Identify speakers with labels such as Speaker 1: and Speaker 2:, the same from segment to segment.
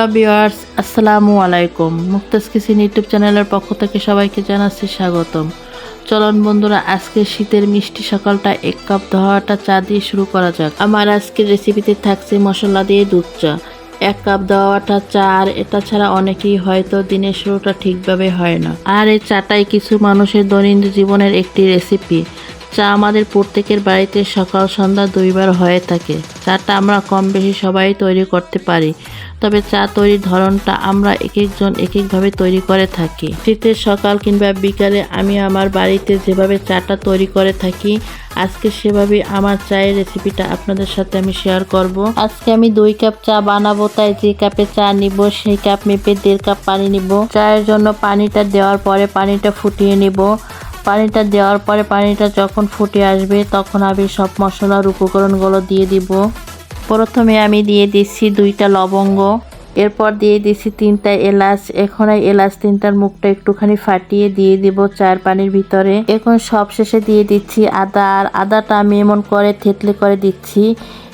Speaker 1: Hello viewers আসসালামু আলাইকুম Mukta's kitchen YouTube চ্যানেলের পক্ষ থেকে সবাইকে জানাচ্ছি স্বাগতম। চলন বন্ধুরা, আজকে শীতের মিষ্টি সকালটা এক কাপ ধোয়াটা চা দিয়ে শুরু করা যাক। আমার আজকের রেসিপিতে থাকছে মশলা দিয়ে দুধ চা। এক কাপ দেওয়াটা চা, আর এটা ছাড়া অনেকেই হয়তো দিনের শুরুটা ঠিকভাবে হয় না। আর এই চাটাই কিছু মানুষের দৈনন্দিন জীবনের একটি রেসিপি চা আমাদের প্রত্যেকের বাড়িতে সকাল, সন্ধ্যা দুইবার হয়ে থাকে। চাটা আমরা কম বেশি সবাই তৈরি করতে পারি, তবে চা তৈরির ধরনটা আমরা এক একজন এক একভাবে তৈরি করে থাকি। শীতের সকাল কিংবা বিকালে আমি আমার বাড়িতে যেভাবে চাটা তৈরি করে থাকি, আজকে সেভাবে আমার চায়ের রেসিপিটা আপনাদের সাথে আমি শেয়ার করব। আজকে আমি দুই কাপ চা বানাবো, তাই যে কাপে চা নিব, সেই কাপ মেপে দেড় কাপ পানি নিব। চায়ের জন্য পানিটা দেওয়ার পরে পানিটা ফুটিয়ে নিব। পানিটা দেওয়ার পরে পানিটা যখন ফুটে আসবে, তখন আমি সব মশলার উপকরণগুলো দিয়ে দিব। প্রথমে আমি দিয়ে দিচ্ছি দুইটা লবঙ্গ। এরপর দিয়ে দিচ্ছি তিনটা এলাচ। এখন এই এলাচ তিনটার মুখটা একটুখানি ফাটিয়ে দিয়ে দিব চায়ের পানির ভিতরে। এখন সব শেষে দিয়ে দিচ্ছি আদা। আর আদাটা আমি এমন করে থেতলে করে দিচ্ছি।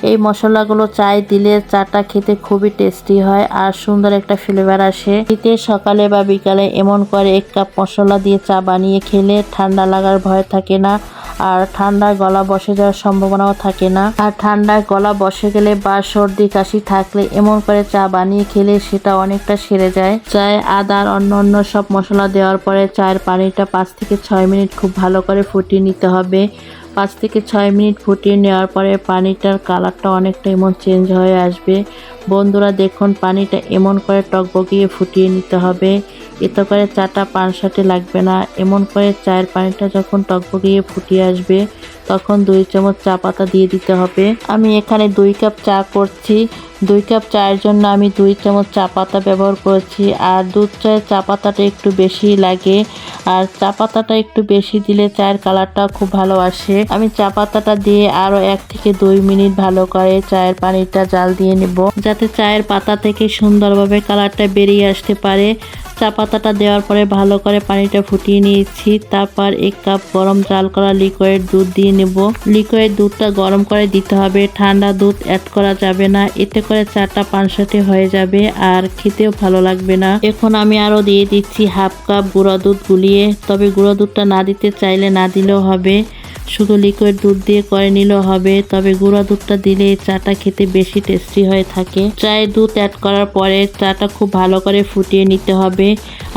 Speaker 1: এই মশলাগুলো চায় দিলে চাটা খেতে খুবই টেস্টি হয় আর সুন্দর একটা ফ্লেভার আসে। শীতে, সকালে বা বিকালে এমন করে এক কাপ মশলা দিয়ে চা বানিয়ে খেলে ঠান্ডা লাগার ভয় থাকে না। আর ঠান্ডায় গলা বসে যাওয়ার সম্ভাবনাও থাকে না। আর ঠান্ডায় গলা বসে গেলে বা সর্দি, কাশি থাকলে এমন করে চা বানিয়ে খেলে সেটা অনেকটা সেরে যায়। চায়ে আদার অন্য অন্য সব মশলা দেওয়ার পরে চায়ের পানিটা পাঁচ থেকে ছয় মিনিট খুব ভালো করে ফুটিয়ে নিতে হবে। পাঁচ থেকে ছয় মিনিট ফুটিয়ে নেওয়ার পরে পানিটার কালারটা অনেকটা এমন চেঞ্জ হয়ে আসবে। বন্ধুরা, দেখুন, পানিটা এমন করে টকবগিয়ে ফুটিয়ে নিতে হবে। এতে করে চাটা পান পানসাটে লাগবে না। এমন করে চায়ের পানিটা যখন টকবগিয়ে ফুটিয়ে আসবে, তখন দুই চামচ চা পাতা দিয়ে দিতে হবে। আমি এখানে দুই কাপ চা করছি। দুই কাপ চায়ের জন্য আমি দুই চামচ চা পাতা ব্যবহার করেছি। আর দুধ চায়ের চা পাতাটা একটু বেশি লাগে। আর চা পাতাটা একটু বেশি দিলে চায়ের কালারটা খুব ভালো আসে। আমি চা পাতাটা দিয়ে আরও এক থেকে দুই মিনিট ভালো করে চায়ের পানিটা জাল দিয়ে নেব। যাতে চায়ের পাতা থেকে সুন্দরভাবে কালারটা বেরিয়ে আসতে পারে। চা পাতাটা দেওয়ার পরে ভালো করে পানিটা ফুটিয়ে নিয়েছি। তারপর এক কাপ গরম চাল করা লিকুইড দুধ দিয়ে নেব। লিকুইড দুধটা গরম করে দিতে হবে। ঠান্ডা দুধ অ্যাড করা যাবে না। এতে করে চাটা পানসাটে হয়ে যাবে আর খেতেও ভালো লাগবে না। এখন আমি আরও দিয়ে দিচ্ছি হাফ কাপ গুঁড়া দুধ গুলিয়ে। তবে গুঁড়ো দুধটা না দিতে চাইলে না দিলেও হবে। শুধু লিকুইড দুধ দিয়ে করে নিলেও হবে, তবে গুঁড়া দুধটা দিলে চাটা খেতে বেশি টেস্টি হয়ে থাকে। চায়ে দুধ অ্যাড করার পরে চাটা খুব ভালো করে ফুটিয়ে নিতে হবে,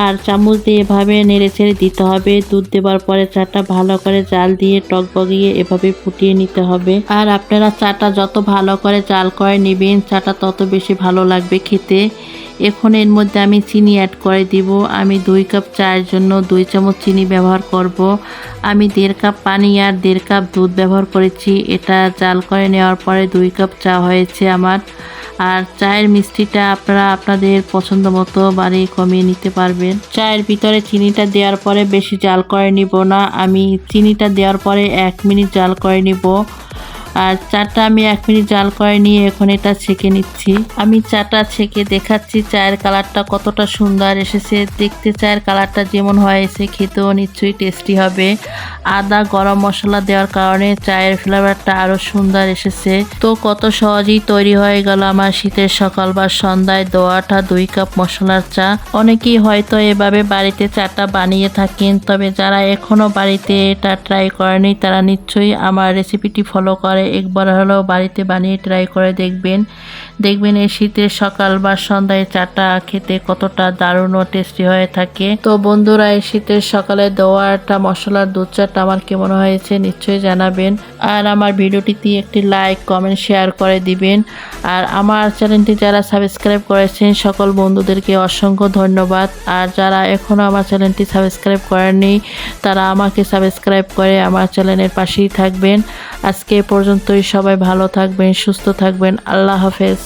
Speaker 1: আর চামচ দিয়ে এভাবে নেড়ে ছেড়ে দিতে হবে। দুধ দেওয়ার পরে চাটা ভালো করে জাল দিয়ে টক বগিয়ে এভাবে ফুটিয়ে নিতে হবে। আর আপনারা চাটা যত ভালো করে জাল করে নেবেন, চাটা তত বেশি ভালো লাগবে খেতে। এখন এর মধ্যে আমি চিনি অ্যাড করে দিব। আমি দুই কাপ চায়ের জন্য দুই চামচ চিনি ব্যবহার করব। আমি দেড় কাপ পানি আর দেড় কাপ দুধ ব্যবহার করেছি। এটা জাল করে নেওয়ার পরে দুই কাপ চা হয়েছে আমার। আর চায়ের মিষ্টিটা আপনারা আপনাদের পছন্দ মতো বাড়িয়ে কমিয়ে নিতে পারবেন। চায়ের ভিতরে চিনিটা দেওয়ার পরে বেশি জাল করে নিব না। আমি চিনিটা দেওয়ার পরে এক মিনিট জাল করে নিব। আর চাটা আমি এক মিনিট জাল করে নিয়ে এখন এটা ছেঁকে নিচ্ছি। আমি চাটা ছেঁকে দেখাচ্ছি, চায়ের কালারটা কতটা সুন্দর এসেছে। দেখতে চায়ের কালারটা যেমন হয়েছে খেতেও নিশ্চয়ই টেস্টি হবে। আদা গরম মশলা দেওয়ার কারণে চায়ের ফ্লেভারটা আরও সুন্দর এসেছে। তো কত সহজেই তৈরি হয়ে গেল আমার শীতের সকাল বা সন্ধ্যায় দোয়াটা দুই কাপ মশলার চা। অনেকেই হয়তো এভাবে বাড়িতে চাটা বানিয়ে থাকেন, তবে যারা এখনও বাড়িতে এটা ট্রাই করেনি, তারা নিশ্চয়ই আমার রেসিপিটি ফলো করে। একবার হলেও বাড়িতে বানিয়ে ট্রাই করে দেখবেন। দেখবেন এই শীতের সকাল বা সন্ধ্যায় চাটা খেতে কতটা দারুণ ও টেস্টি হয়ে থাকে। তো বন্ধুরা, এই শীতের সকালে দেওয়া একটা মশলার দুধ চাটা আমার কেমন হয়েছে নিশ্চয়ই জানাবেন। আর আমার ভিডিওটিতে একটি লাইক কমেন্ট শেয়ার করে দিবেন। আর আমার চ্যানেলটি যারা সাবস্ক্রাইব করেছেন, সকল বন্ধুদেরকে অসংখ্য ধন্যবাদ। আর যারা এখনও আমার চ্যানেলটি সাবস্ক্রাইব করেননি, তারা আমাকে সাবস্ক্রাইব করে আমার চ্যানেলের পাশেই থাকবেন। আজকে পর্যন্তই, সবাই ভালো থাকবেন, সুস্থ থাকবেন। আল্লাহ হাফেজ।